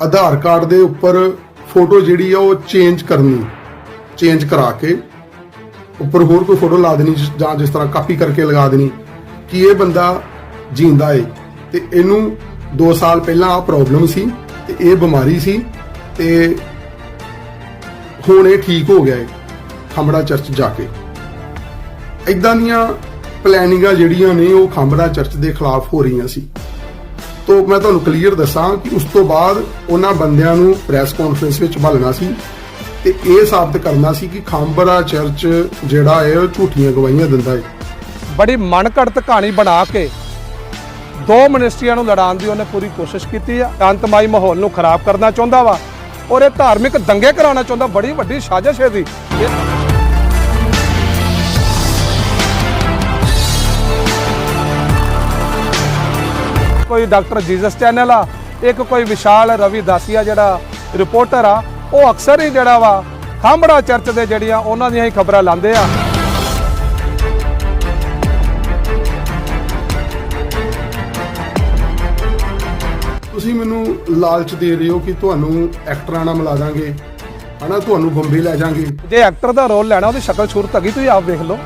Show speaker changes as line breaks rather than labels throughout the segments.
ਆਧਾਰ card ਦੇ ਉੱਪਰ photo ਜਿਹੜੀ ਆ ਉਹ ਚੇਂਜ ਕਰਨੀ, ਚੇਂਜ ਕਰਾ ਕੇ, ਉੱਪਰ ਹੋਰ ਕੋਈ ਫੋਟੋ ਲਾ ਦੇਣੀ ਜਾਂ ਜਿਸ ਤਰ੍ਹਾਂ ਕਾਪੀ ਕਰਕੇ ਲਗਾ ਦੇਣੀ, ਕਿ ਇਹ ਬੰਦਾ ਜੀਂਦਾ ਏ। ਤੇ ਇਹਨੂੰ 2 ਸਾਲ ਪਹਿਲਾਂ ਆ ਪ੍ਰੋਬਲਮ ਸੀ ਤੇ ਇਹ ਬਿਮਾਰੀ ਸੀ ਤੇ ਹੁਣ ਇਹ ਠੀਕ ਹੋ ਗਿਆ ਏ, ਖੰਬੜਾ ਚਰਚ ਜਾ ਕੇ। ਇਦਾਂ ਦੀਆਂ ਪਲੈਨਿੰਗਾਂ ਜਿਹੜੀਆਂ ਨੇ ਉਹ ਖੰਬੜਾ ਚਰਚ ਦੇ ਖਿਲਾਫ ਹੋ ਰਹੀਆਂ ਸੀ। ਤੋਂ ਮੈਂ ਤੁਹਾਨੂੰ ਕਲੀਅਰ ਦੱਸਾਂ ਕਿ ਉਸ ਤੋਂ ਬਾਅਦ ਉਹਨਾਂ ਬੰਦਿਆਂ ਨੂੰ ਪ੍ਰੈਸ ਕਾਨਫਰੰਸ ਵਿੱਚ ਬਲਣਾ ਸੀ ਤੇ ਇਹ ਸਾਬਤ ਕਰਨਾ ਸੀ ਕਿ ਖਾਂਬਰਾ ਚਰਚ ਜਿਹੜਾ ਹੈ ਉਹ ਝੂਠੀਆਂ ਗਵਾਹੀਆਂ ਦਿੰਦਾ ਹੈ।
ਬੜੀ ਮਨਘੜਤ ਕਹਾਣੀ ਬਣਾ ਕੇ ਦੋ ਮਿਨਿਸਟਰੀਆਂ ਨੂੰ ਲੜਾਉਣ ਦੀ ਉਹਨੇ ਪੂਰੀ ਕੋਸ਼ਿਸ਼ ਕੀਤੀ ਆ। ਸ਼ਾਂਤਮਈ ਮਾਹੌਲ ਨੂੰ ਖਰਾਬ ਕਰਨਾ ਚਾਹੁੰਦਾ ਵਾ ਔਰ ਇਹ ਧਾਰਮਿਕ ਦੰਗੇ ਕਰਾਉਣਾ ਚਾਹੁੰਦਾ। ਬੜੀ ਵੱਡੀ ਸਾਜ਼ਿਸ਼ ਹੈ ਦੀ ਕੋਈ ਡਾਕਟਰ ਜੀਸਸ ਚੈਨਲ ਆ ਇੱਕ ਕੋਈ ਵਿਸ਼ਾਲ ਰਵੀ ਦਾਸੀਆ ਜਿਹੜਾ ਰਿਪੋਰਟਰ ਆ ਉਹ ਅਕਸਰ ਹੀ ਜਿਹੜਾ ਵਾ ਖਾਂਬੜਾ ਚਰਚ ਦੇ ਜਿਹੜੀਆਂ ਉਹਨਾਂ ਦੀਆਂ ਹੀ ਖਬਰਾਂ ਲਾਉਂਦੇ ਆ।
ਤੁਸੀਂ ਮੈਨੂੰ ਲਾਲਚ ਦੇ ਰਹੇ ਹੋ ਕਿ ਤੁਹਾਨੂੰ ਐਕਟਰਾਂ ਨਾਲ ਮਿਲਾ ਦਾਂਗੇ ਹਨਾ? ਤੁਹਾਨੂੰ ਬੰਬੇ ਲੈ ਜਾਾਂਗੇ।
ਜੇ ਐਕਟਰ ਦਾ ਰੋਲ ਲੈਣਾ ਉਹਦੀ ਸ਼ਕਲ ਸੂਰਤ ਹੈਗੀ ਤੁਸੀਂ ਆਪ ਦੇਖ ਲਓ।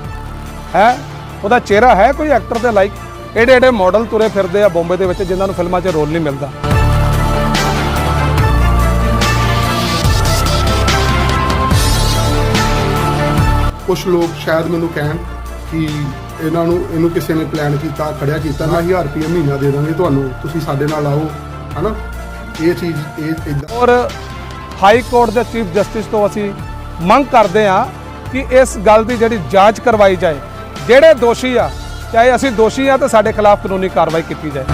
ਹੈ? ਉਹਦਾ ਚਿਹਰਾ ਹੈ ਕੋਈ ਐਕਟਰ ਦੇ ਲਾਈਕ ਏਡੇ ਏਡੇ ਮਾਡਲ ਤੁਰੇ ਫਿਰਦੇ ਆ ਬੰਬੇ ਦੇ ਵਿੱਚ ਜਿਨ੍ਹਾਂ ਨੂੰ ਫਿਲਮਾਂ 'ਚ ਰੋਲ ਨਹੀਂ ਮਿਲਦਾ।
ਕੁਝ ਲੋਕ ਸ਼ਾਇਦ ਮੈਨੂੰ ਕਹਿਣ ਕਿ ਇਹਨਾਂ ਨੂੰ ਇਹਨੂੰ ਕਿਸੇ ਨੇ ਪਲਾਨ ਕੀਤਾ ਖੜਿਆ ਕੀਤਾ ਨਾ 1000 ਰੁਪਏ ਮਹੀਨਾ ਦੇ ਦਾਂਗੇ ਤੁਹਾਨੂੰ। ਤੁਸੀਂ ਸਾਡੇ ਨਾਲ ਆਓ ਹਨਾ? ਇਹ ਚੀਜ਼ ਇਹ ਇਦਾਂ
ਔਰ ਹਾਈ ਕੋਰਟ ਦੇ ਚੀਫ ਜਸਟਿਸ ਤੋਂ ਅਸੀਂ ਮੰਗ ਕਰਦੇ ਆ ਕਿ ਇਸ ਗੱਲ ਦੀ ਜਿਹੜੀ ਜਾਂਚ ਕਰਵਾਈ ਜਾਏ। ਜਿਹੜੇ ਦੋਸ਼ੀ ਆ ਚਾਹੇ ਅਸੀਂ ਦੋਸ਼ੀ ਆ ਤਾਂ ਸਾਡੇ ਖਿਲਾਫ ਕਾਨੂੰਨੀ ਕਾਰਵਾਈ ਕੀਤੀ ਜਾਏ।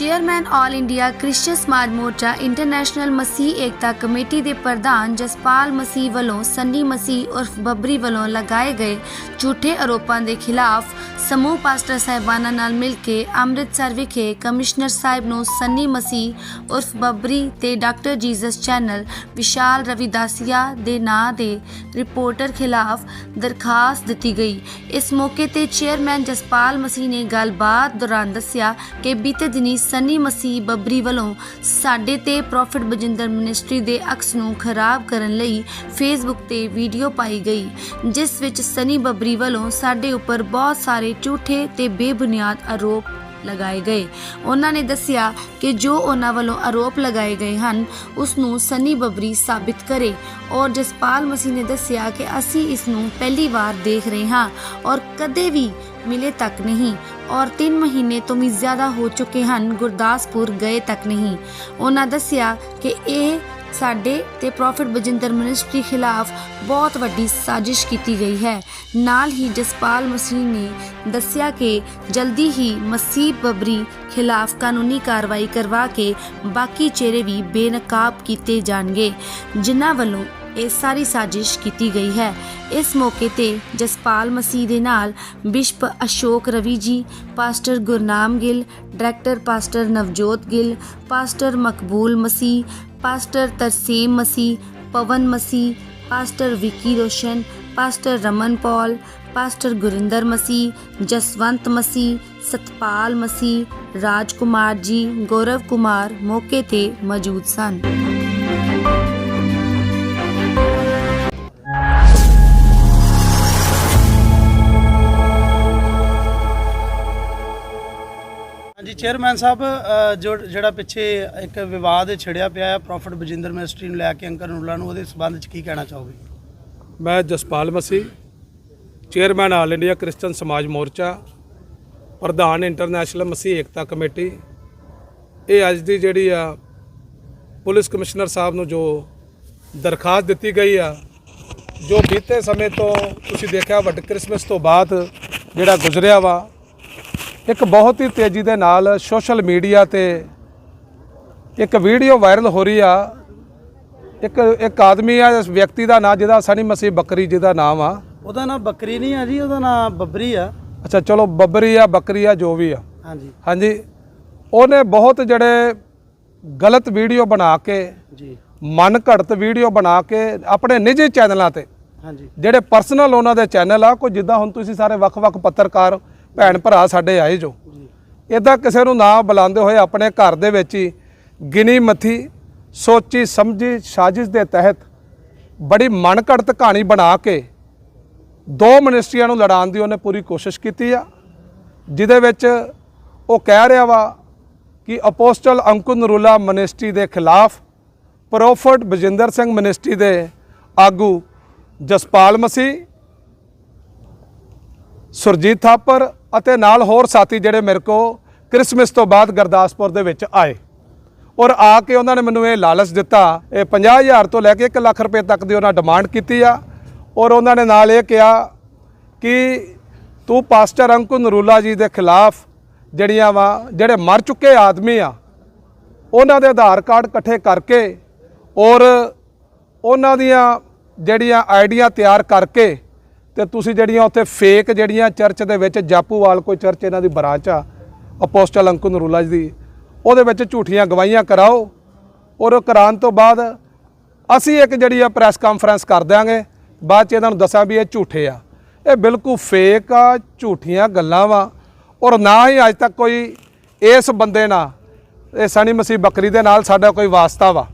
Chairman all India Christian Samaj ਮੋਰਚਾ ਇੰਟਰਨੈਸ਼ਨਲ ਮਸੀਹ ਏਕਤਾ ਕਮੇਟੀ ਦੇ ਪ੍ਰਧਾਨ ਜਸਪਾਲ ਮਸੀਹ ਵੱਲੋਂ ਸੰਨੀ ਮਸੀਹ ਉਰਫ ਬੱਬਰੀ ਵੱਲੋਂ ਲਗਾਏ ਗਏ ਝੂਠੇ ਆਰੋਪਾਂ ਦੇ ਖਿਲਾਫ ਸਮੂਹ ਪਾਸਟਰ ਸਾਹਿਬਾਨਾਂ ਨਾਲ ਮਿਲ ਕੇ ਅੰਮ੍ਰਿਤਸਰ ਵਿਖੇ ਕਮਿਸ਼ਨਰ ਸਾਹਿਬ ਨੂੰ ਸੰਨੀ ਮਸੀਹ ਉਰਫ ਬੱਬਰੀ ਤੇ doctor Jesus channel Vishal Ravidasia ਦੇ ਨਾਂ ਦੇ ਰਿਪੋਰਟਰ ਖਿਲਾਫ ਦਰਖਾਸਤ ਦਿੱਤੀ ਗਈ। ਇਸ ਮੌਕੇ ਤੇ ਚੇਅਰਮੈਨ ਜਸਪਾਲ ਮਸੀਹ ਨੇ ਗੱਲਬਾਤ ਦੌਰਾਨ ਦੱਸਿਆ ਕਿ ਬੀਤੇ ਦਿਨੀ ਸੰਨੀ ਮਸੀਹ ਬੱਬਰੀ ਵੱਲੋਂ ਸਾਡੇ ਤੇ ਪ੍ਰੋਫਿਟ ਬਜਿੰਦਰ ਮਿਨਿਸਟਰੀ ਦੇ ਅਕਸ ਨੂੰ ਖਰਾਬ ਕਰਨ ਲਈ ਫੇਸਬੁੱਕ ਤੇ ਵੀਡੀਓ ਪਾਈ ਗਈ, ਜਿਸ ਵਿੱਚ ਸਨੀ ਬੱਬਰੀ ਵੱਲੋਂ ਸਾਡੇ ਉੱਪਰ ਬਹੁਤ ਸਾਰੇ ਝੂਠੇ ਤੇ ਬੇਬੁਨਿਆਦ ਆਰੋਪ ਲਗਾਏ ਗਏ। ਉਹਨਾਂ ਨੇ ਦੱਸਿਆ ਕਿ ਜੋ ਉਹਨਾਂ ਵੱਲੋਂ ਆਰੋਪ ਲਗਾਏ ਗਏ ਹਨ, ਉਸ ਨੂੰ ਸਨੀ ਬਬਰੀ ਸਾਬਿਤ ਕਰੇ ਔਰ ਜਸਪਾਲ ਮਸੀਹ ਨੇ ਦੱਸਿਆ ਕਿ ਅਸੀਂ ਇਸ ਨੂੰ ਪਹਿਲੀ ਵਾਰ ਦੇਖ ਰਹੇ ਹਾਂ ਔਰ ਕਦੇ ਵੀ ਮਿਲੇ ਤੱਕ ਨਹੀਂ। ਔਰ 3 ਮਹੀਨੇ ਤੋਂ ਵੀ ਜ਼ਿਆਦਾ ਹੋ ਚੁੱਕੇ ਹਨ, ਗੁਰਦਾਸਪੁਰ ਗਏ ਤੱਕ ਨਹੀਂ। ਉਹਨਾਂ ਦੱਸਿਆ ਕਿ ਇਹ ਸਾਡੇ ਤੇ ਪ੍ਰੋਫਿਟ ਬਜਿੰਦਰ ਮਿਨਿਸਟਰੀ ਖਿਲਾਫ ਬਹੁਤ ਵੱਡੀ ਸਾਜ਼ਿਸ਼ ਕੀਤੀ ਗਈ ਹੈ। ਨਾਲ ਹੀ ਜਸਪਾਲ ਮਸੀਹ ਨੇ ਦੱਸਿਆ ਕਿ ਜਲਦੀ ਹੀ ਮਸੀਹ ਬਬਰੀ ਖਿਲਾਫ ਕਾਨੂੰਨੀ ਕਾਰਵਾਈ ਕਰਵਾ ਕੇ ਬਾਕੀ ਚਿਹਰੇ ਵੀ ਬੇਨਕਾਬ ਕੀਤੇ ਜਾਣਗੇ, ਜਿਨ੍ਹਾਂ ਵੱਲੋਂ ਇਹ ਸਾਰੀ ਸਾਜ਼ਿਸ਼ ਕੀਤੀ ਗਈ ਹੈ। ਇਸ ਮੌਕੇ ਤੇ ਜਸਪਾਲ ਮਸੀਹ ਦੇ ਨਾਲ bishop Ashok Ravi ji, pastor Gurnam Gill, director pastor Navjot Gill, pastor Maqbool Masih, pastor Tarsem Masih, Pawan Masih, pastor Vicky Roshan, pastor Raman Paul, pastor Gurinder Masih, Jaswant Masih, Satpal Masih Raj Kumar ji, Gaurav Kumar ਮੌਕੇ ਤੇ ਮੌਜੂਦ ਸਨ।
Chairman ਸਾਹਿਬ ਜੋ ਜਿਹੜਾ ਪਿੱਛੇ ਇੱਕ ਵਿਵਾਦ ਛਿੜਿਆ ਪਿਆ ਹੈ, ਪ੍ਰੋਫਿਟ ਬਜਿੰਦਰ ਮਿਨਿਸਟਰੀ ਨੂੰ ਲੈ ਕੇ ਅੰਕਰ ਨੂਲਾ ਨੂੰ, ਉਹਦੇ ਸਬੰਧ ਚ ਕੀ ਕਹਿਣਾ ਚਾਹੋਗੇ?
ਮੈਂ Jaspal Masih chairman all India Christian Samaj Morcha, ਪ੍ਰਧਾਨ ਇੰਟਰਨੈਸ਼ਨਲ ਮਸੀਹ ਏਕਤਾ ਕਮੇਟੀ। ਇਹ ਅੱਜ ਦੀ ਜਿਹੜੀ ਆ, ਪੁਲਿਸ ਕਮਿਸ਼ਨਰ ਸਾਹਿਬ ਨੂੰ ਜੋ ਦਰਖਾਸਤ ਦਿੱਤੀ ਗਈ ਆ, ਜੋ ਬੀਤੇ ਸਮੇਂ ਤੋਂ ਤੁਸੀਂ ਦੇਖਿਆ ਵੱਡ ਕ੍ਰਿਸਮਸ ਤੋਂ ਬਾਅਦ ਜਿਹੜਾ ਗੁਜ਼ਰਿਆ ਵਾ ਇੱਕ ਬਹੁਤ ਹੀ ਤੇਜ਼ੀ ਦੇ ਨਾਲ ਸੋਸ਼ਲ ਮੀਡੀਆ ਤੇ ਇੱਕ ਵੀਡੀਓ ਵਾਇਰਲ ਹੋ ਰਹੀ ਆ। ਇੱਕ ਇੱਕ ਆਦਮੀ ਆ ਇਸ ਵਿਅਕਤੀ ਦਾ ਨਾਂ ਜਿਹਦਾ ਸਨੀ ਮਸੀਹ ਬੱਕਰੀ ਜਿਹਦਾ ਨਾਮ ਆ।
ਉਹਦਾ ਨਾਮ ਬੱਕਰੀ ਨਹੀਂ ਆ ਜੀ ਉਹਦਾ ਨਾਮ ਬੱਬਰੀ ਆ।
ਅੱਛਾ ਚਲੋ ਬੱਬਰੀ ਆ ਬੱਕਰੀ ਆ ਜੋ ਵੀ ਆ।
ਹਾਂਜੀ।
ਹਾਂਜੀ। ਉਹਨੇ ਬਹੁਤ ਜਿਹੜੇ ਗਲਤ ਵੀਡੀਓ ਬਣਾ ਕੇ
ਜੀ।
ਮਨ ਘੜਤ ਵੀਡੀਓ ਬਣਾ ਕੇ ਆਪਣੇ ਨਿੱਜੀ ਚੈਨਲਾਂ ਤੇ
ਹਾਂਜੀ।
ਜਿਹੜੇ ਪਰਸਨਲ ਉਹਨਾਂ ਦੇ ਚੈਨਲ ਆ ਕੋਈ ਜਿੱਦਾਂ ਹੁਣ ਤੁਸੀਂ ਸਾਰੇ ਵੱਖ-ਵੱਖ ਪੱਤਰਕਾਰ ਭੈਣ ਭਰਾ ਸਾਡੇ ਆਏ ਜੋ। ਇਦਾਂ ਕਿਸੇ ਨੂੰ ਨਾ ਬੁਲਾਉਂਦੇ ਹੋਏ ਆਪਣੇ ਘਰ ਦੇ ਵਿੱਚ ਹੀ ਗਿਣੀ ਮੱਥੀ ਸੋਚੀ ਸਮਝੀ ਸਾਜ਼ਿਸ਼ ਦੇ ਤਹਿਤ ਬੜੀ ਮਨਕੜਤ ਕਹਾਣੀ ਬਣਾ ਕੇ ਦੋ ਮਿਨਿਸਟਰੀਆਂ ਨੂੰ ਲੜਾਉਣ ਦੀ ਉਹਨੇ ਪੂਰੀ ਕੋਸ਼ਿਸ਼ ਕੀਤੀ ਆ, ਜਿਹਦੇ ਵਿੱਚ ਉਹ ਕਹਿ ਰਿਹਾ ਵਾ ਕਿ ਅਪੋਸਟਲ ਅੰਕੁਰ ਨਰੂਲਾ ਮਿਨਿਸਟਰੀ ਦੇ ਖਿਲਾਫ ਪ੍ਰੋਫਟ ਬਜਿੰਦਰ ਸਿੰਘ ਮਿਨਿਸਟਰੀ ਦੇ ਆਗੂ ਜਸਪਾਲ ਮਸੀਹ, ਸੁਰਜੀਤ ਥਾਪਰ ਅਤੇ ਨਾਲ ਹੋਰ ਸਾਥੀ ਜਿਹੜੇ ਮੇਰੇ ਕੋ ਕ੍ਰਿਸਮਸ ਤੋਂ ਬਾਅਦ ਗੁਰਦਾਸਪੁਰ ਦੇ ਵਿੱਚ ਆਏ। ਔਰ ਆ ਕੇ ਉਹਨਾਂ ਨੇ ਮੈਨੂੰ ਇਹ ਲਾਲਚ ਦਿੱਤਾ, ਇਹ 50000 ਤੋਂ ਲੈ ਕੇ 1 ਲੱਖ ਰੁਪਏ ਤੱਕ ਦੀ ਉਹਨਾਂ ਡਿਮਾਂਡ ਕੀਤੀ ਆ। ਔਰ ਉਹਨਾਂ ਨੇ ਨਾਲ ਇਹ ਕਿਹਾ ਕਿ ਤੂੰ ਪਾਸਟਰ ਅੰਕੁਰ ਨਰੂਲਾ ਜੀ ਦੇ ਖਿਲਾਫ ਜਿਹੜੀਆਂ ਵਾ, ਜਿਹੜੇ ਮਰ ਚੁੱਕੇ ਆਦਮੀ ਆ, ਉਹਨਾਂ ਦੇ ਆਧਾਰ ਕਾਰਡ ਇਕੱਠੇ ਕਰਕੇ ਔਰ ਉਹਨਾਂ ਦੀਆਂ ਜਿਹੜੀਆਂ ਆਈਡੀਆਂ ਤਿਆਰ ਕਰਕੇ ਤੇ ਤੁਸੀਂ ਜਿਹੜੀਆਂ ਉੱਥੇ ਫੇਕ ਜਿਹੜੀਆਂ ਚਰਚ ਦੇ ਵਿੱਚ ਜਾਪੂਵਾਲ ਕੋਈ ਚਰਚ ਇਹਨਾਂ ਦੀ ਬ੍ਰਾਂਚ ਆ ਅਪੋਸਟਲ ਅੰਕੁਰ ਨਰੂਲਾ ਜੀ ਦੀ ਉਹਦੇ ਵਿੱਚ ਝੂਠੀਆਂ ਗਵਾਹੀਆਂ ਕਰਾਓ ਔਰ ਉਹ ਕਰਾਉਣ ਤੋਂ ਬਾਅਦ ਅਸੀਂ ਇੱਕ ਜਿਹੜੀ ਆ ਪ੍ਰੈਸ ਕਾਨਫਰੰਸ ਕਰ ਦਿਆਂਗੇ ਬਾਅਦ ਚ ਇਹਨਾਂ ਨੂੰ ਦੱਸਾਂ ਵੀ ਇਹ ਝੂਠੇ ਆ। ਇਹ ਬਿਲਕੁਲ ਫੇਕ ਆ ਝੂਠੀਆਂ ਗੱਲਾਂ ਵਾ ਔਰ ਨਾ ਹੀ ਅੱਜ ਤੱਕ ਕੋਈ ਇਸ ਬੰਦੇ ਨਾਲ ਇਹ ਸਣੀ ਮਸੀਹ ਬੱਕਰੀ ਦੇ ਨਾਲ ਸਾਡਾ ਕੋਈ ਵਾਸਤਾ ਵਾ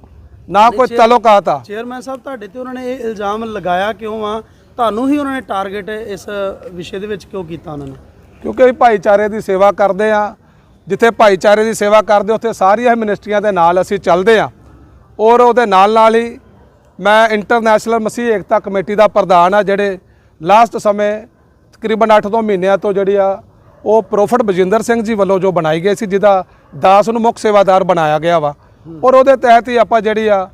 ਨਾ ਕੋਈ ਤਲੋਕਾਤ ਆ।
ਚੇਅਰਮੈਨ ਸਾਹਿਬ ਤੁਹਾਡੇ ਤੇ ਉਹਨਾਂ ਨੇ ਇਹ ਇਲਜ਼ਾਮ ਲਗਾਇਆ ਕਿਉਂ ਆ? ਤੁਹਾਨੂੰ ਹੀ ਉਹਨਾਂ ਨੇ ਟਾਰਗੇਟ ਇਸ ਵਿਸ਼ੇ ਦੇ ਵਿੱਚ ਕਿਉਂ ਕੀਤਾ ਉਹਨਾਂ ਨੇ?
ਕਿਉਂਕਿ ਅਸੀਂ ਭਾਈਚਾਰੇ ਦੀ ਸੇਵਾ ਕਰਦੇ ਆ ਜਿੱਥੇ ਭਾਈਚਾਰੇ ਦੀ ਸੇਵਾ ਕਰਦੇ, ਉੱਥੇ ਸਾਰੀਆਂ ਮਿਨਿਸਟਰੀਆਂ ਦੇ ਨਾਲ ਅਸੀਂ ਚੱਲਦੇ ਆ ਔਰ ਉਹਦੇ ਨਾਲ ਨਾਲ ਹੀ ਮੈਂ ਇੰਟਰਨੈਸ਼ਨਲ ਮਸੀਹ ਏਕਤਾ ਕਮੇਟੀ ਦਾ ਪ੍ਰਧਾਨ ਆ ਜਿਹੜੇ ਲਾਸਟ ਸਮੇਂ ਤਕਰੀਬਨ 8 ਤੋਂ ਮਹੀਨਿਆਂ ਤੋਂ ਜਿਹੜੀ ਆ, ਉਹ ਪ੍ਰੋਫਟ ਬਜਿੰਦਰ ਸਿੰਘ ਜੀ ਵੱਲੋਂ ਜੋ ਬਣਾਈ ਗਈ ਸੀ, ਜਿਹਦਾ ਦਾਸ ਨੂੰ ਮੁੱਖ ਸੇਵਾਦਾਰ ਬਣਾਇਆ ਗਿਆ ਵਾ। ਔਰ ਉਹਦੇ ਤਹਿਤ ਹੀ ਆਪਾਂ ਜਿਹੜੀ ਆ,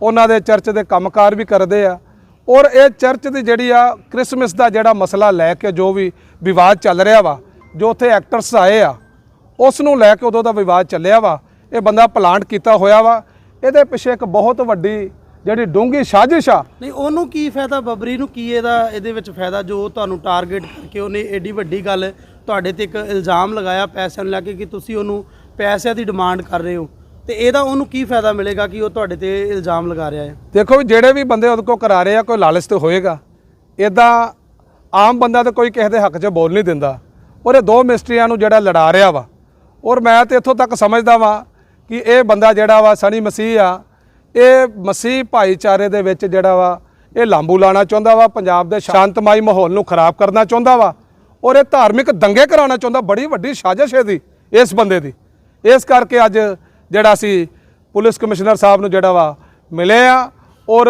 ਉਹਨਾਂ ਦੇ ਚਰਚ ਦੇ ਕੰਮਕਾਰ ਵੀ ਕਰਦੇ ਆ ਔਰ ਇਹ ਚਰਚ ਦੀ ਜਿਹੜੀ ਆ ਕ੍ਰਿਸਮਸ ਦਾ ਜਿਹੜਾ ਮਸਲਾ ਲੈ ਕੇ ਜੋ ਵੀ ਵਿਵਾਦ ਚੱਲ ਰਿਹਾ ਵਾ, ਜੋ ਉੱਥੇ ਐਕਟਰਸ ਆਏ ਆ, ਉਸ ਨੂੰ ਲੈ ਕੇ ਉਦੋਂ ਦਾ ਵਿਵਾਦ ਚੱਲਿਆ ਵਾ। ਇਹ ਬੰਦਾ ਪਲਾਂਟ ਕੀਤਾ ਹੋਇਆ ਵਾ। ਇਹਦੇ ਪਿੱਛੇ ਇੱਕ ਬਹੁਤ ਵੱਡੀ ਜਿਹੜੀ ਡੂੰਘੀ ਸਾਜ਼ਿਸ਼ ਆ।
ਨਹੀਂ, ਉਹਨੂੰ ਕੀ ਫਾਇਦਾ ਬਬਰੀ ਨੂੰ? ਕੀ ਇਹਦਾ, ਇਹਦੇ ਵਿੱਚ ਫਾਇਦਾ ਜੋ ਤੁਹਾਨੂੰ ਟਾਰਗੇਟ ਕਰਕੇ ਉਹਨੇ ਏਡੀ ਵੱਡੀ ਗੱਲ ਤੁਹਾਡੇ ਤੇ ਇੱਕ ਇਲਜ਼ਾਮ ਲਗਾਇਆ, ਪੈਸਿਆਂ ਨੂੰ ਲੈ ਕੇ ਕਿ ਤੁਸੀਂ ਉਹਨੂੰ ਪੈਸਿਆਂ ਦੀ ਡਿਮਾਂਡ ਕਰ ਰਹੇ ਹੋ। ਤੇ ਇਹਦਾ ਉਹਨੂੰ ਕੀ ਫਾਇਦਾ ਮਿਲੇਗਾ ਕਿ ਉਹ ਤੁਹਾਡੇ ਤੇ ਇਲਜ਼ਾਮ ਲਗਾ ਰਿਹਾ ਹੈ?
ਦੇਖੋ ਵੀ ਜਿਹੜੇ ਵੀ ਬੰਦੇ ਉਹਦੇ ਕੋਲ ਕਰਾ ਰਹੇ ਆ, ਕੋਈ ਲਾਲਚ ਤੇ ਹੋਏਗਾ। ਇਦਾਂ ਆਮ ਬੰਦਾ ਤਾਂ ਕੋਈ ਕਿਸੇ ਦੇ ਹੱਕ 'ਚ ਬੋਲ ਨਹੀਂ ਦਿੰਦਾ। ਔਰ ਇਹ ਦੋ ਮਿਸਟਰੀਆਂ ਨੂੰ ਜਿਹੜਾ ਲੜਾ ਰਿਹਾ ਵਾ, ਔਰ ਮੈਂ ਤੇ ਇੱਥੋਂ ਤੱਕ ਸਮਝਦਾ ਵਾਂ ਕਿ ਇਹ ਬੰਦਾ ਜਿਹੜਾ ਵਾ ਸਣੀ ਮਸੀਹ ਆ, ਇਹ ਮਸੀਹ ਭਾਈਚਾਰੇ ਦੇ ਵਿੱਚ ਜਿਹੜਾ ਵਾ, ਇਹ ਲਾਂਬੂ ਲਾਣਾ ਚਾਹੁੰਦਾ ਵਾ, ਪੰਜਾਬ ਦੇ ਸ਼ਾਂਤਮਈ ਮਾਹੌਲ ਨੂੰ ਖਰਾਬ ਕਰਨਾ ਚਾਹੁੰਦਾ ਵਾ, ਔਰ ਇਹ ਧਾਰਮਿਕ ਦੰਗੇ ਕਰਾਉਣਾ ਚਾਹੁੰਦਾ, ਬੜੀ ਵੱਡੀ ਸਾਜ਼ਿਸ਼ ਇਹਦੀ, ਇਸ ਬੰਦੇ ਦੀ। ਇਸ ਕਰਕੇ ਅੱਜ ਜਿਹੜਾ ਅਸੀਂ ਪੁਲਿਸ ਕਮਿਸ਼ਨਰ ਸਾਹਿਬ ਨੂੰ ਜਿਹੜਾ ਵਾ ਮਿਲੇ ਆ ਔਰ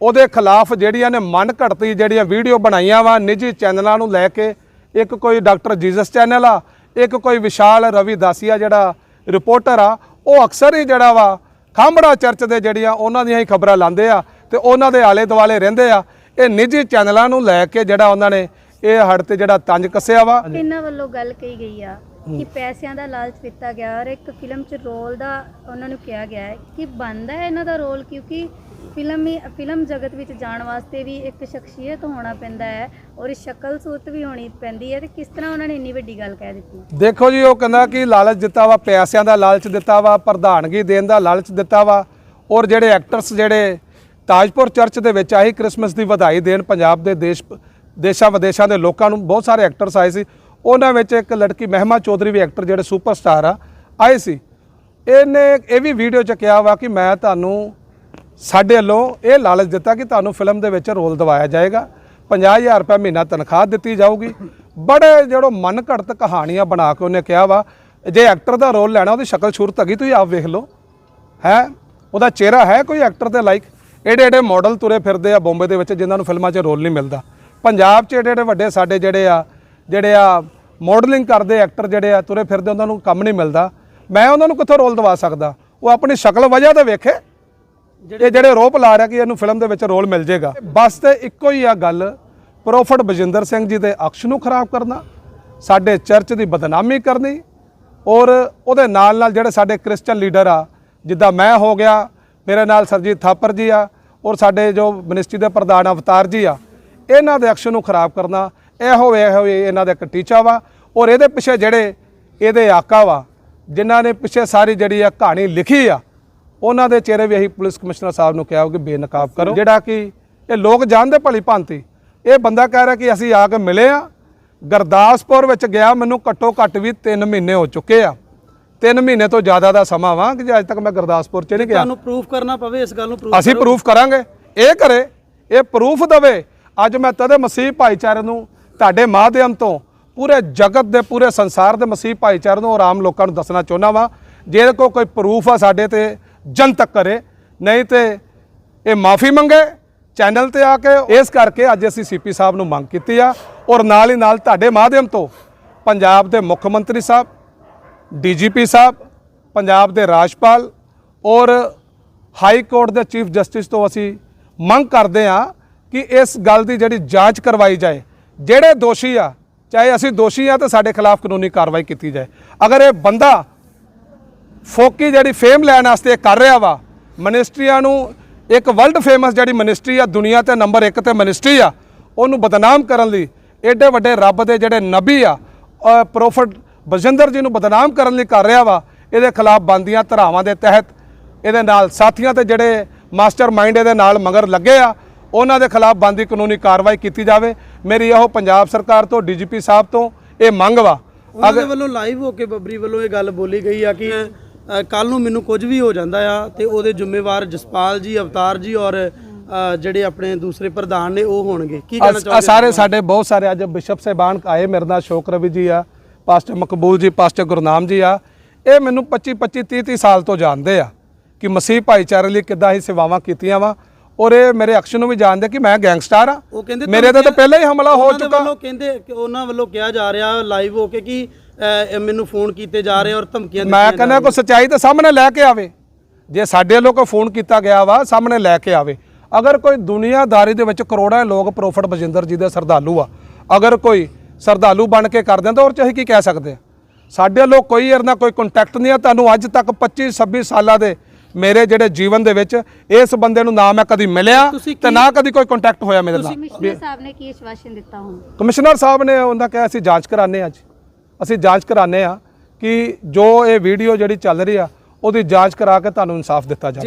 ਉਹਦੇ ਖਿਲਾਫ ਜਿਹੜੀਆਂ ਨੇ ਮਨ ਘੜਤੀ ਜਿਹੜੀਆਂ ਵੀਡੀਓ ਬਣਾਈਆਂ ਵਾ ਨਿੱਜੀ ਚੈਨਲਾਂ ਨੂੰ ਲੈ ਕੇ, ਇੱਕ ਕੋਈ ਡਾਕਟਰ ਜੀਸਸ ਚੈਨਲ ਆ, ਇੱਕ ਕੋਈ ਵਿਸ਼ਾਲ ਰਵੀ ਦਾਸੀਆ ਜਿਹੜਾ ਰਿਪੋਰਟਰ ਆ, ਉਹ ਅਕਸਰ ਹੀ ਜਿਹੜਾ ਵਾ ਖਾਂਬੜਾ ਚਰਚ ਦੇ ਜਿਹੜੀਆਂ ਉਹਨਾਂ ਦੀਆਂ ਹੀ ਖਬਰਾਂ ਲਾਉਂਦੇ ਆ ਤੇ ਉਹਨਾਂ ਦੇ ਆਲੇ ਦੁਆਲੇ ਰਹਿੰਦੇ ਆ। ਇਹ ਨਿੱਜੀ ਚੈਨਲਾਂ ਨੂੰ ਲੈ ਕੇ ਜਿਹੜਾ ਉਹਨਾਂ ਨੇ ਇਹ ਹੜ ਤੇ ਜਿਹੜਾ ਤੰਜ ਕੱਸਿਆ ਵਾ।
ਇਹਨਾਂ ਵੱਲੋਂ ਗੱਲ ਕਹੀ ਗਈ ਆ ਕਿ ਪੈਸਿਆਂ ਦਾ ਲਾਲਚ ਦਿੱਤਾ ਗਿਆ ਔਰ ਇੱਕ ਫਿਲਮ 'ਚ ਰੋਲ ਦਾ ਉਹਨਾਂ ਨੂੰ ਕਿਹਾ ਗਿਆ ਹੈ ਕਿ ਬਣਦਾ ਹੈ ਇਹਨਾਂ ਦਾ ਰੋਲ ਕਿਉਂਕਿ ਫਿਲਮ ਫਿਲਮ ਜਗਤ ਵਿੱਚ ਜਾਣ ਵਾਸਤੇ ਵੀ ਇੱਕ ਸ਼ਖਸੀਅਤ ਹੋਣਾ ਪੈਂਦਾ ਹੈ ਔਰ ਸ਼ਕਲ ਸੂਰਤ ਵੀ ਹੋਣੀ ਪੈਂਦੀ ਹੈ ਤੇ ਕਿਸ ਤਰ੍ਹਾਂ ਉਹਨਾਂ ਨੇ ਇੰਨੀ ਵੱਡੀ ਗੱਲ ਕਹਿ ਦਿੱਤੀ
ਦੇਖੋ ਜੀ, ਉਹ ਕਹਿੰਦਾ ਕਿ ਲਾਲਚ ਦਿੱਤਾ ਵਾ, ਪੈਸਿਆਂ ਦਾ ਲਾਲਚ ਦਿੱਤਾ ਵਾ, ਪ੍ਰਧਾਨਗੀ ਦੇਣ ਦਾ ਲਾਲਚ ਦਿੱਤਾ ਵਾ ਔਰ ਜਿਹੜੇ ਐਕਟਰਸ ਜਿਹੜੇ ਤਾਜਪੁਰ ਚਰਚ ਦੇ ਵਿੱਚ ਆਹੀ ਕ੍ਰਿਸਮਸ ਦੀ ਵਧਾਈ ਦੇਣ ਪੰਜਾਬ ਦੇ ਦੇਸ਼ ਦੇਸ਼ਾਂ ਵਿਦੇਸ਼ਾਂ ਦੇ ਲੋਕਾਂ ਨੂੰ ਬਹੁਤ ਸਾਰੇ ਐਕਟਰਸ ਆਏ ਸੀ। ਉਹਨਾਂ ਵਿੱਚ ਇੱਕ ਲੜਕੀ ਮਹਿਮਾ ਚੌਧਰੀ ਵੀ ਐਕਟਰ ਜਿਹੜੇ ਸੁਪਰਸਟਾਰ ਆ, ਆਏ ਸੀ। ਇਹਨੇ ਇਹ ਵੀ ਵੀਡੀਓ ਚ ਕਿਹਾ ਵਾ ਕਿ ਮੈਂ ਤੁਹਾਨੂੰ ਸਾਡੇ ਵੱਲੋਂ ਇਹ ਲਾਲਚ ਦਿੱਤਾ ਕਿ ਤੁਹਾਨੂੰ ਫਿਲਮ ਦੇ ਵਿੱਚ ਰੋਲ ਦਿਵਾਇਆ ਜਾਏਗਾ। 50000 ਰੁਪਏ ਮਹੀਨਾ ਤਨਖਾਹ ਦਿੱਤੀ ਜਾਊਗੀ। ਬੜੇ ਜਿਹੜੋ ਮਨ ਘੜਤ ਕਹਾਣੀਆਂ ਬਣਾ ਕੇ ਉਹਨੇ ਕਿਹਾ ਵਾ, ਜੇ ਐਕਟਰ ਦਾ ਰੋਲ ਲੈਣਾ, ਉਹਦੀ ਸ਼ਕਲ ਸੂਰਤ ਹੈਗੀ, ਤੁਸੀਂ ਆਪ ਵੇਖ ਲਓ। ਹੈ? ਉਹਦਾ ਚਿਹਰਾ ਹੈ ਕੋਈ ਐਕਟਰ ਦੇ ਲਾਈਕ ਏਡੇ ਏਡੇ ਮਾਡਲ ਤੁਰੇ ਫਿਰਦੇ ਆ ਬੰਬੇ ਦੇ ਵਿੱਚ ਜਿਨ੍ਹਾਂ ਨੂੰ ਫਿਲਮਾਂ 'ਚ ਰੋਲ ਨਹੀਂ ਮਿਲਦਾ। ਪੰਜਾਬ 'ਚ ਏਡੇ ਏਡੇ ਵੱਡੇ ਸਾਡੇ ਜਿਹੜੇ ਆ ਜਿਹੜੇ ਆ ਮਾਡਲਿੰਗ ਕਰਦੇ ਐਕਟਰ ਜਿਹੜੇ ਆ ਤੁਰੇ ਫਿਰਦੇ ਉਹਨਾਂ ਨੂੰ ਕੰਮ ਨਹੀਂ ਮਿਲਦਾ। ਮੈਂ ਉਹਨਾਂ ਨੂੰ ਕਿੱਥੋਂ ਰੋਲ ਦਵਾ ਸਕਦਾ? ਉਹ ਆਪਣੀ ਸ਼ਕਲ ਵਜ੍ਹਾ ਤੇ ਵੇਖੇ। ਇਹ ਜਿਹੜੇ ਰੋਪ ਲਾ ਰਿਹਾ ਕਿ ਇਹਨੂੰ ਫਿਲਮ ਦੇ ਵਿੱਚ ਰੋਲ ਮਿਲ ਜਾਏਗਾ। ਬਸ ਤੇ ਇੱਕੋ ਹੀ ਆ ਗੱਲ ਪ੍ਰੋਫਟ ਬਜਿੰਦਰ ਸਿੰਘ ਜੀ ਦੇ ਅਕਸ਼ ਨੂੰ ਖਰਾਬ ਕਰਨਾ ਸਾਡੇ ਚਰਚ ਦੀ ਬਦਨਾਮੀ ਕਰਨੀ ਔਰ ਉਹਦੇ ਨਾਲ ਨਾਲ ਜਿਹੜੇ ਸਾਡੇ ਕ੍ਰਿਸਚੀਅਨ ਲੀਡਰ ਆ ਜਿੱਦਾਂ ਮੈਂ ਹੋ ਗਿਆ ਮੇਰੇ ਨਾਲ ਸਰਜੀਤ ਥਾਪਰ ਜੀ ਆ ਔਰ ਸਾਡੇ ਜੋ ਮਿਨਿਸਟਰੀ ਦੇ ਪ੍ਰਧਾਨ ਅਵਤਾਰ ਜੀ ਆ ਇਹਨਾਂ ਦੇ ਅਕਸ਼ ਨੂੰ ਖਰਾਬ ਕਰਨਾ ਇਹੋ ਇਹੋ ਹੀ ਇਹਨਾਂ ਦਾ ਇੱਕ ਟੀਚਾ ਵਾ। ਔਰ ਇਹਦੇ ਪਿੱਛੇ ਜਿਹੜੇ ਇਹਦੇ ਆਕਾ ਵਾ ਜਿਨ੍ਹਾਂ ਨੇ ਪਿੱਛੇ ਸਾਰੀ ਜਿਹੜੀ ਆ ਕਹਾਣੀ ਲਿਖੀ ਆ ਉਹਨਾਂ ਦੇ ਚਿਹਰੇ ਵੀ ਅਸੀਂ ਪੁਲਿਸ ਕਮਿਸ਼ਨਰ ਸਾਹਿਬ ਨੂੰ ਕਿਹਾ ਕਿ ਬੇਨਕਾਬ ਕਰੋ। ਜਿਹੜਾ ਕਿ ਇਹ ਲੋਕ ਜਾਣਦੇ ਭਲੀ ਭਾਂਤੀ। ਇਹ ਬੰਦਾ ਕਹਿ ਰਿਹਾ ਕਿ ਅਸੀਂ ਆ ਕੇ ਮਿਲੇ ਆ। ਗੁਰਦਾਸਪੁਰ ਵਿੱਚ ਗਿਆ ਮੈਨੂੰ ਘੱਟੋ ਘੱਟ ਵੀ 3 ਮਹੀਨੇ ਹੋ ਚੁੱਕੇ ਆ। 3 ਮਹੀਨੇ ਤੋਂ ਜ਼ਿਆਦਾ ਦਾ ਸਮਾਂ ਵਾ ਕਿ ਅੱਜ ਤੱਕ ਮੈਂ ਗੁਰਦਾਸਪੁਰ ਚ ਨਹੀਂ ਗਿਆ।
ਤੁਹਾਨੂੰ ਪ੍ਰੂਫ ਕਰਨਾ ਪਵੇ ਇਸ ਗੱਲ ਨੂੰ ਪ੍ਰੂਫ
ਅਸੀਂ ਪ੍ਰੂਫ ਕਰਾਂਗੇ। ਇਹ ਕਰੇ ਇਹ ਪ੍ਰੂਫ ਦਵੇ। ਅੱਜ ਮੈਂ ਤਦੇ ਮਸੀਹ ਭਾਈਚਾਰੇ ਨੂੰ ਤੁਹਾਡੇ ਮਾਧਿਅਮ ਤੋਂ ਪੂਰੇ ਜਗਤ ਦੇ, ਪੂਰੇ ਸੰਸਾਰ ਦੇ ਮਸੀਹ ਭਾਈਚਾਰੇ ਨੂੰ ਔਰ ਆਮ ਲੋਕਾਂ ਨੂੰ ਦੱਸਣਾ ਚਾਹੁੰਦਾ ਵਾਂ। ਜੇ ਕੋ ਕੋਈ ਪ੍ਰੂਫ ਆ ਸਾਡੇ ਤੇ ਜਨਤਕ ਕਰੇ। ਨਹੀਂ ਤੇ ਇਹ ਮਾਫੀ ਮੰਗੇ ਚੈਨਲ ਤੇ ਆ ਕੇ ਇਸ ਕਰਕੇ ਅੱਜ ਅਸੀਂ ਸੀਪੀ ਸਾਹਿਬ ਨੂੰ ਮੰਗ ਕੀਤੀ ਆ। ਔਰ ਨਾਲ ਹੀ ਨਾਲ ਤੁਹਾਡੇ ਮਾਧਿਅਮ ਤੋਂ ਪੰਜਾਬ ਦੇ ਮੁੱਖ ਮੰਤਰੀ ਸਾਹਿਬ ਡੀਜੀਪੀ ਸਾਹਿਬ, ਪੰਜਾਬ ਦੇ ਰਾਜਪਾਲ ਔਰ ਹਾਈ ਕੋਰਟ ਦੇ ਚੀਫ ਜਸਟਿਸ ਤੋਂ ਅਸੀਂ ਮੰਗ ਕਰਦੇ ਹਾਂ ਕਿ ਇਸ ਗੱਲ ਦੀ ਜਿਹੜੀ ਜਾਂਚ ਕਰਵਾਈ ਜਾਏ। ਜਿਹੜੇ ਦੋਸ਼ੀ ਆ, ਚਾਹੇ ਅਸੀਂ ਦੋਸ਼ੀ ਆ ਤਾਂ ਸਾਡੇ ਖਿਲਾਫ ਕਾਨੂੰਨੀ ਕਾਰਵਾਈ ਕੀਤੀ ਜਾਏ। ਅਗਰ ਇਹ ਬੰਦਾ ਫੋਕੀ ਜਿਹੜੀ ਫੇਮ ਲੈਣ ਵਾਸਤੇ ਇਹ ਕਰ ਰਿਹਾ ਵਾ, ਮਿਨਿਸਟਰੀਆਂ ਨੂੰ ਇੱਕ ਵਰਲਡ ਫੇਮਸ ਜਿਹੜੀ ਮਿਨਿਸਟਰੀ ਆ, ਦੁਨੀਆ ਤੇ ਨੰਬਰ 1 ਤੇ ਮਿਨਿਸਟਰੀ ਆ, ਉਹਨੂੰ ਬਦਨਾਮ ਕਰਨ ਲਈ ਏਡੇ ਵੱਡੇ ਰੱਬ ਦੇ ਜਿਹੜੇ ਨਬੀ ਆ ਅਹ ਪ੍ਰੋਫਟ ਬਜਿੰਦਰ ਜੀ ਨੂੰ ਬਦਨਾਮ ਕਰਨ ਲਈ ਕਰ ਰਿਹਾ ਵਾ, ਇਹਦੇ ਖਿਲਾਫ ਬੰਦੀਆਂ ਧਰਾਵਾਂ ਦੇ ਤਹਿਤ ਇਹਦੇ ਨਾਲ ਸਾਥੀਆਂ ਤੇ ਜਿਹੜੇ ਮਾਸਟਰ ਮਾਈਂਡ ਇਹਦੇ ਨਾਲ ਮਗਰ ਲੱਗੇ ਆ ਉਹਨਾਂ ਦੇ ਖਿਲਾਫ ਬੰਦੀ ਕਾਨੂੰਨੀ ਕਾਰਵਾਈ ਕੀਤੀ ਜਾਵੇ। ਮੇਰੀ ਇਹੋ ਪੰਜਾਬ ਸਰਕਾਰ ਤੋਂ ਡੀਜੀਪੀ ਸਾਹਿਬ ਤੋਂ ਇਹ ਮੰਗ ਵਾ।
ਉਹਨਾਂ ਦੇ ਵੱਲੋਂ ਲਾਈਵ ਹੋ ਕੇ ਬੱਬਰੀ ਵੱਲੋਂ ਇਹ ਗੱਲ ਬੋਲੀ ਗਈ ਆ ਕਿ ਕੱਲ ਨੂੰ ਮੈਨੂੰ ਕੁਝ ਵੀ ਹੋ ਜਾਂਦਾ ਆ ਤੇ ਉਹਦੇ ਜ਼ਿੰਮੇਵਾਰ ਜਸਪਾਲ ਜੀ ਅਵਤਾਰ ਜੀ ਔਰ ਜਿਹੜੇ ਆਪਣੇ ਦੂਸਰੇ ਪ੍ਰਧਾਨ ਨੇ ਉਹ ਹੋਣਗੇ। ਕੀ ਕਹਿਣਾ
ਆ
ਚਾਹੁੰਦੇ
ਸਾਰੇ ਸਾਡੇ ਬਹੁਤ ਸਾਰੇ ਅੱਜ ਬਿਸ਼ਪ ਸਾਹਿਬਾਨ ਆਏ ਮੇਰੇ ਨਾਲ ਸ਼ੋਕ ਰਵੀ ਜੀ ਆ ਪਾਸਟਰ ਮਕਬੂਲ ਜੀ ਪਾਸਟਰ ਗੁਰਨਾਮ ਜੀ ਆ। ਇਹ ਮੈਨੂੰ 25 25 30 30 ਸਾਲ ਤੋਂ ਜਾਣਦੇ ਆ ਕਿ ਮਸੀਹ ਭਾਈਚਾਰੇ ਲਈ ਕਿੱਦਾਂ ਹੀ ਸੇਵਾਵਾਂ ਕੀਤੀਆਂ ਵਾ। ਔਰ ਇਹ ਮੇਰੇ ਅਕਸ਼ ਨੂੰ ਵੀ ਜਾਣਦੇ ਕਿ ਮੈਂ ਗੈਂਗਸਟਰ ਆ
ਉਹ ਕਹਿੰਦੇ
ਮੇਰੇ ਤੇ ਤਾਂ ਪਹਿਲਾਂ ਹੀ ਹਮਲਾ ਹੋ
ਉਹਨਾਂ
ਚੁੱਕਾ।
ਵੱਲੋਂ ਕਹਿੰਦੇ ਉਹਨਾਂ ਵੱਲੋਂ ਕਿਹਾ ਜਾ ਰਿਹਾ ਲਾਈਵ ਹੋ ਕੇ ਕਿ ਮੈਨੂੰ ਫੋਨ ਕੀਤੇ ਜਾ ਰਹੇ ਔਰ ਧਮਕੀਆਂ
ਮੈਂ ਕਹਿੰਦਾ ਕੋਈ ਸੱਚਾਈ ਤਾਂ ਸਾਹਮਣੇ ਲੈ ਕੇ ਆਵੇ। ਜੇ ਸਾਡੇ ਵੱਲੋਂ ਕੋਈ ਫੋਨ ਕੀਤਾ ਗਿਆ ਵਾ ਸਾਹਮਣੇ ਲੈ ਕੇ ਆਵੇ। ਅਗਰ ਕੋਈ ਦੁਨੀਆਦਾਰੀ ਦੇ ਵਿੱਚ ਕਰੋੜਾਂ ਲੋਕ ਪ੍ਰੋਫਟ ਬਜਿੰਦਰ ਜੀ ਦੇ ਸਰਦਾਲੂ ਆ ਅਗਰ ਕੋਈ ਸਰਦਾਲੂ ਬਣ ਕੇ ਕਰ ਦਿੰਦਾ ਔਰ ਚਾਹੇ ਕੀ ਕਹਿ ਸਕਦੇ ਸਾਡੇ ਵੱਲੋਂ ਕੋਈ ਨਾਲ ਕੋਈ ਕੰਟੈਕਟ ਨਹੀਂ ਆ। ਤੁਹਾਨੂੰ ਅੱਜ ਤੱਕ 25 26 ਸਾਲਾਂ ਦੇ ਮੇਰੇ ਜਿਹੜੇ ਜੀਵਨ ਦੇ ਵਿੱਚ ਇਸ ਬੰਦੇ ਨੂੰ ਨਾ ਮੈਂ ਕਦੀ ਮਿਲਿਆ ਤੇ ਨਾ ਕਦੀ ਕੋਈ ਕੰਟੈਕਟ ਹੋਇਆ ਮੇਰੇ ਨਾਲ।
ਕਮਿਸ਼ਨਰ ਸਾਹਿਬ ਨੇ ਕੀ ਆਸ਼ਵਾਸਨ ਦਿੱਤਾ ਹੁਣ?
ਕਮਿਸ਼ਨਰ ਸਾਹਿਬ ਨੇ ਉਹਦਾ ਕਿਹਾ ਅਸੀਂ ਜਾਂਚ ਕਰਾਣੇ ਅੱਜ। ਅਸੀਂ ਜਾਂਚ ਕਰਾਣੇ ਆ ਕਿ ਜੋ ਇਹ ਵੀਡੀਓ ਜਿਹੜੀ ਚੱਲ ਰਹੀ ਆ ਉਹਦੀ ਜਾਂਚ ਕਰਾ ਕੇ ਤੁਹਾਨੂੰ ਇਨਸਾਫ ਦਿੱਤਾ ਜਾਵੇ।